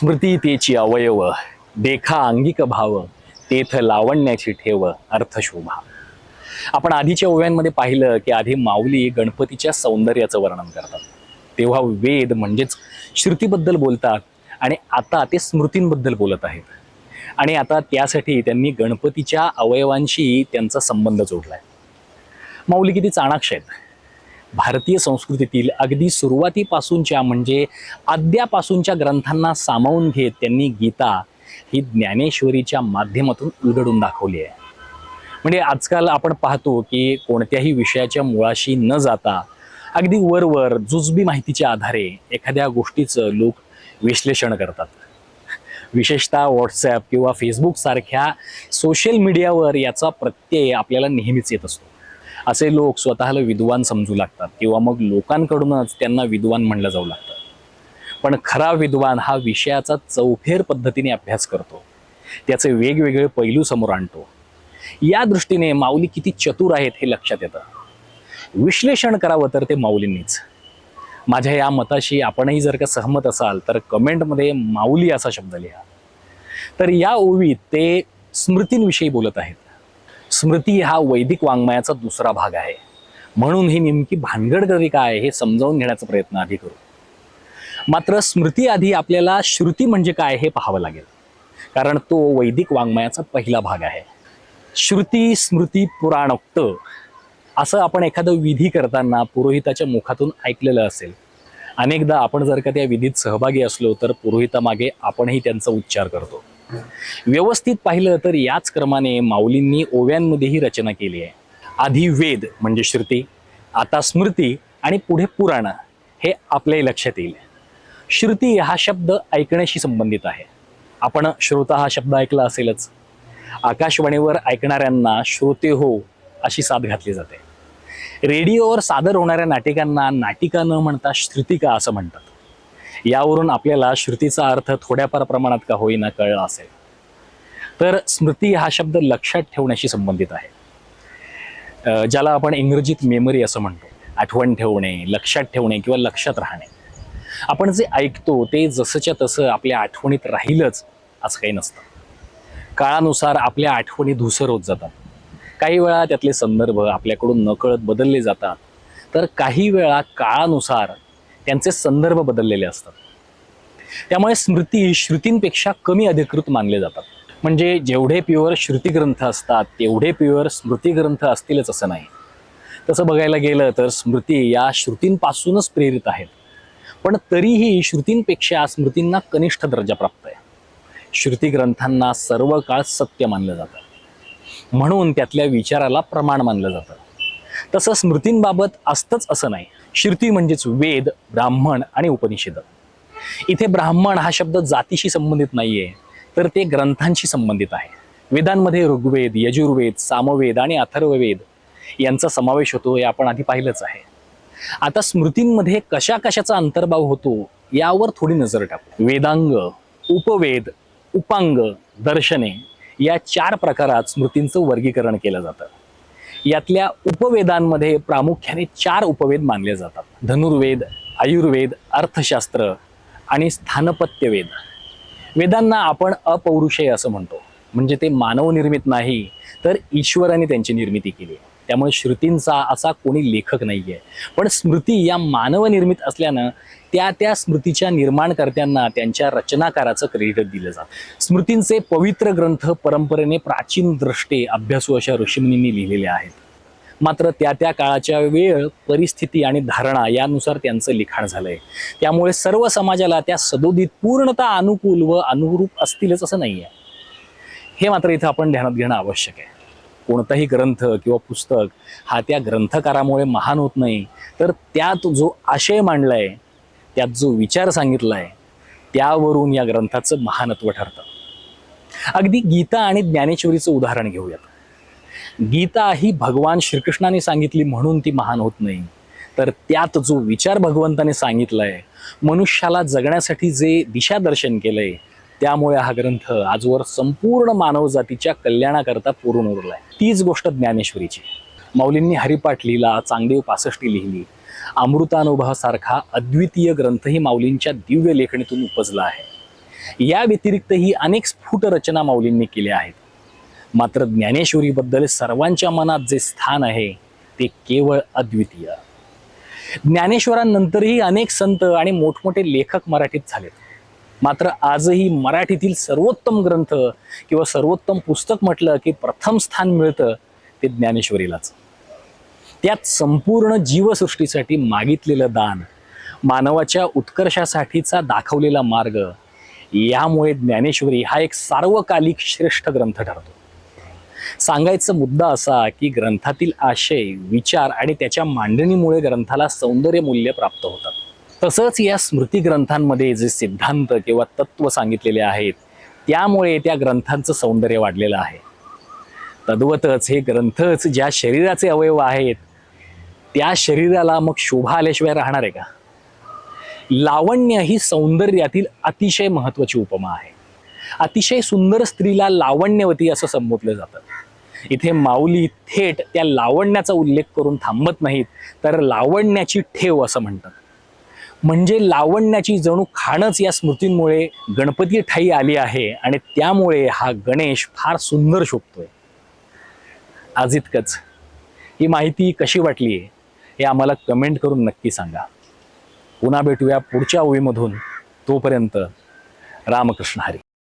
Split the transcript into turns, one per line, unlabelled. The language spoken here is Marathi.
स्मृती तेची अवयव देखा अंगिक भाव तेथ लावण्याची ठेव अर्थशोभा. आपण आधीच्या ओव्यांमध्ये पाहिलं की आधी माऊली गणपतीच्या सौंदर्याचं वर्णन करतात. तेव्हा वेद म्हणजेच श्रुतीबद्दल बोलतात आणि आता ते स्मृतींबद्दल बोलत आहेत. आणि आता त्यासाठी त्यांनी गणपतीच्या अवयवांशी त्यांचा संबंध जोडलाय. माऊली किती चाणाक्ष आहेत. भारतीय संस्कृतीतील अगदी सुरुवातीपासूनच्या म्हणजे आद्यापासूनच्या ग्रंथांना सामावून घेत त्यांनी गीता ही ज्ञानेश्वरीच्या माध्यमातून उलगडून दाखवली आहे. म्हणजे आजकाल आपण पाहतो की कोणत्याही विषयाच्या मुळाशी न जाता अगदी वरवर जुजबी माहितीच्या आधारे एखाद्या गोष्टीचं लोक विश्लेषण करतात. विशेषतः व्हॉट्सॲप किंवा फेसबुक सारख्या सोशल मीडियावर याचा प्रत्यय आपल्याला नेहमीच येत असतो. असे लोक स्वतःला विद्वान समजू लागतात किंवा मग लोकांकडूनच त्यांना विद्वान म्हणलं जाऊ लागतं. पण खरा विद्वान हा विषयाचा चौफेर पद्धतीने अभ्यास करतो. त्याचे वेगवेगळे पैलू समोर आणतो. या दृष्टीने माऊली किती चतुर आहेत हे लक्षात येतं. विश्लेषण करावं तर ते माऊलींनीच. माझ्या या मताशी आपणही जर का सहमत असाल तर कमेंटमध्ये माऊली असा शब्द लिहा. तर या ओवीत ते स्मृतींविषयी बोलत आहेत. स्मृती हा वैदिक वाङ्मयाचा दुसरा भाग आहे. म्हणून ही नेमकी भानगड कवी काय हे समजावून घेण्याचा प्रयत्न आधी करू. मात्र स्मृती आधी आपल्याला श्रुती म्हणजे काय हे पाहावं लागेल. कारण तो वैदिक वाङ्मयाचा पहिला भाग आहे. श्रुती स्मृती पुराणोक्त असं आपण एखादं विधी करताना पुरोहिताच्या मुखातून ऐकलेलं असेल. अनेकदा आपण जर का त्या विधीत सहभागी असलो तर पुरोहितामागे आपणही त्यांचा उच्चार करतो. व्यवस्थित पाहिलं तर याच क्रमाने माऊलींनी ओव्यांमध्येही रचना केली आहे. आधी वेद म्हणजे श्रुती आता स्मृती आणि पुढे पुराण हे आपल्याही लक्षात येईल. श्रुती हा शब्द ऐकण्याशी संबंधित आहे. आपण श्रोता हा शब्द ऐकला असेलच. आकाशवाणीवर ऐकणाऱ्यांना श्रोते हो अशी साथ घातली जाते. रेडिओवर सादर होणाऱ्या नाटिकांना नाटिका न म्हणता श्रुतिका असं म्हणतात. यावरून आपल्याला श्रुतीचा अर्थ थोड्याफार प्रमाणात का होईना कळला असेल. तर स्मृती हा शब्द लक्षात ठेवण्याशी संबंधित आहे. ज्याला आपण इंग्रजीत मेमरी असं म्हणतो. आठवण ठेवणे लक्षात ठेवणे किंवा लक्षात राहणे. आपण जे ऐकतो ते जसंच्या तसं आपल्या आठवणीत राहीलच असं काही नसतं. काळानुसार आपल्या आठवणी धुसर होत जातात. काही वेळा त्यातले संदर्भ आपल्याकडून नकळत बदलले जातात. तर काही वेळा काळानुसार त्यांचे संदर्भ बदललेले असतात. त्यामुळे स्मृती श्रुतींपेक्षा कमी अधिकृत मानले जातात. म्हणजे जेवढे प्युअर श्रुतिग्रंथ असतात तेवढे प्युअर स्मृतिग्रंथ असतीलच असं नाही. तसं बघायला गेलं तर स्मृती या श्रुतींपासूनच प्रेरित आहेत. पण तरीही श्रुतींपेक्षा स्मृतींना कनिष्ठ दर्जा प्राप्त आहे. श्रुती ग्रंथांना सर्व काळ सत्य मानलं जातं. म्हणून त्यातल्या विचाराला प्रमाण मानलं जातं. तसं स्मृतींबाबत असतंच असं नाही. श्रुती म्हणजेच वेद ब्राह्मण आणि उपनिषद. इथे ब्राह्मण हा शब्द जातीशी संबंधित नाहीये तर ते ग्रंथांशी संबंधित आहे. वेदांमध्ये ऋग्वेद यजुर्वेद सामवेद आणि अथर्ववेद यांचा समावेश होतो हे आपण आधी पाहिलंच आहे. आता स्मृतींमध्ये कशा कशाचा अंतर्भाव होतो यावर थोडी नजर टाकू. वेदांग उपवेद उपांग दर्शने या चार प्रकारात स्मृतींचं वर्गीकरण केलं जातं. यातल्या उपवेदांमध्ये प्रामुख्याने चार उपवेद मानले जातात. धनुर्वेद आयुर्वेद अर्थशास्त्र आणि स्थानपत्यवेद. वेदांना आपण अपौरुषेय असं म्हणतो. म्हणजे ते मानवनिर्मित नाही तर ईश्वराने त्यांची निर्मिती केली आहे. त्यामुळे श्रुतींचा असा कोणी लेखक नाही आहे पण स्मृती या मानवनिर्मित असल्यानं त्या त्या स्मृतीच्या निर्माणकर्त्यांना त्यांच्या रचनाकाराचं क्रेडिट दिलं जातं. स्मृतींचे पवित्र ग्रंथ परंपरेने प्राचीन दृष्टे अभ्यासू अशा ऋषीमुनींनी लिहिलेले आहेत. मात्र त्या त्या काळाच्या वेळ परिस्थिती आणि धारणा यानुसार त्यांचं लिखाण झालंय. त्यामुळे सर्व समाजाला त्या सदोदित पूर्णतः अनुकूल व अनुरूप असतीलच असं नाही आहे हे मात्र इथं आपण ध्यानात घेणं आवश्यक आहे. कोणताही ग्रंथ किंवा पुस्तक हा त्या ग्रंथकारामुळे महान होत नाही. तर त्यात जो आशय मांडला आहे त्यात जो विचार सांगितला आहे त्यावरून या ग्रंथाचं महानत्व ठरतं. अगदी गीता आणि ज्ञानेश्वरीचं उदाहरण घेऊयात. गीता ही भगवान श्रीकृष्णाने सांगितली म्हणून ती महान होत नाही. तर त्यात जो विचार भगवंताने सांगितलाय मनुष्याला जगण्यासाठी जे दिशादर्शन केलंय त्यामुळे हा ग्रंथ आजवर संपूर्ण मानवजातीच्या कल्याणाकरता पुरून उरलाय. तीच गोष्ट ज्ञानेश्वरीची. माऊलींनी हरिपाठ लिहिला चांगदेव पासष्टी लिहिली. अमृतानुभवासारखा अद्वितीय ग्रंथही माऊलींच्या दिव्य लेखणीतून उपजला आहे. या व्यतिरिक्तही अनेक स्फुट रचना माऊलींनी केल्या आहेत. मात्र ज्ञानेश्वरीबद्दल सर्वांच्या मनात जे स्थान आहे ते केवळ अद्वितीय. ज्ञानेश्वरांनंतरही अनेक संत आणि मोठमोठे लेखक मराठीत झालेत. मात्र आजही मराठीतील सर्वोत्तम ग्रंथ किंवा सर्वोत्तम पुस्तक म्हटलं की प्रथम स्थान मिळतं ते ज्ञानेश्वरीलाच. त्यात संपूर्ण जीवसृष्टीसाठी मागितलेलं दान मानवाच्या उत्कर्षासाठीचा दाखवलेला मार्ग यामुळे ज्ञानेश्वरी हा एक सार्वकालिक श्रेष्ठ ग्रंथ ठरतो. सांगायचा मुद्दा असा की ग्रंथातील आशय विचार आणि त्याच्या मांडणीमुळे ग्रंथाला सौंदर्य मूल्य प्राप्त होतात. तसंच या स्मृती ग्रंथांमध्ये जे सिद्धांत किंवा तत्व सांगितलेले आहेत त्यामुळे त्या ग्रंथांचं सौंदर्य वाढलेलं आहे. तद्वतच हे ग्रंथच ज्या शरीराचे अवयव आहेत त्या शरीराला मग शोभा आल्याशिवाय राहणार आहे का? लावण्य ही सौंदर्यातील अतिशय महत्वाची उपमा आहे. अतिशय सुंदर स्त्रीला लावण्यवती असं संबोधलं जातं. इथे माऊली थेट त्या लावण्याचा उल्लेख करून थांबत नाहीत तर लावण्याची ठेव असं म्हणतात. म्हणजे लावण्याची जणू खाणच या स्मृतींमुळे गणपती ठाई आली आहे आणि त्यामुळे हा गणेश फार सुंदर शोभतोय. आज इतकंच. ही माहिती कशी वाटली हे आम्हाला कमेंट करून नक्की सांगा. पुन्हा भेटूया पुढच्या ओळीमधून. तोपर्यंत रामकृष्ण हरी.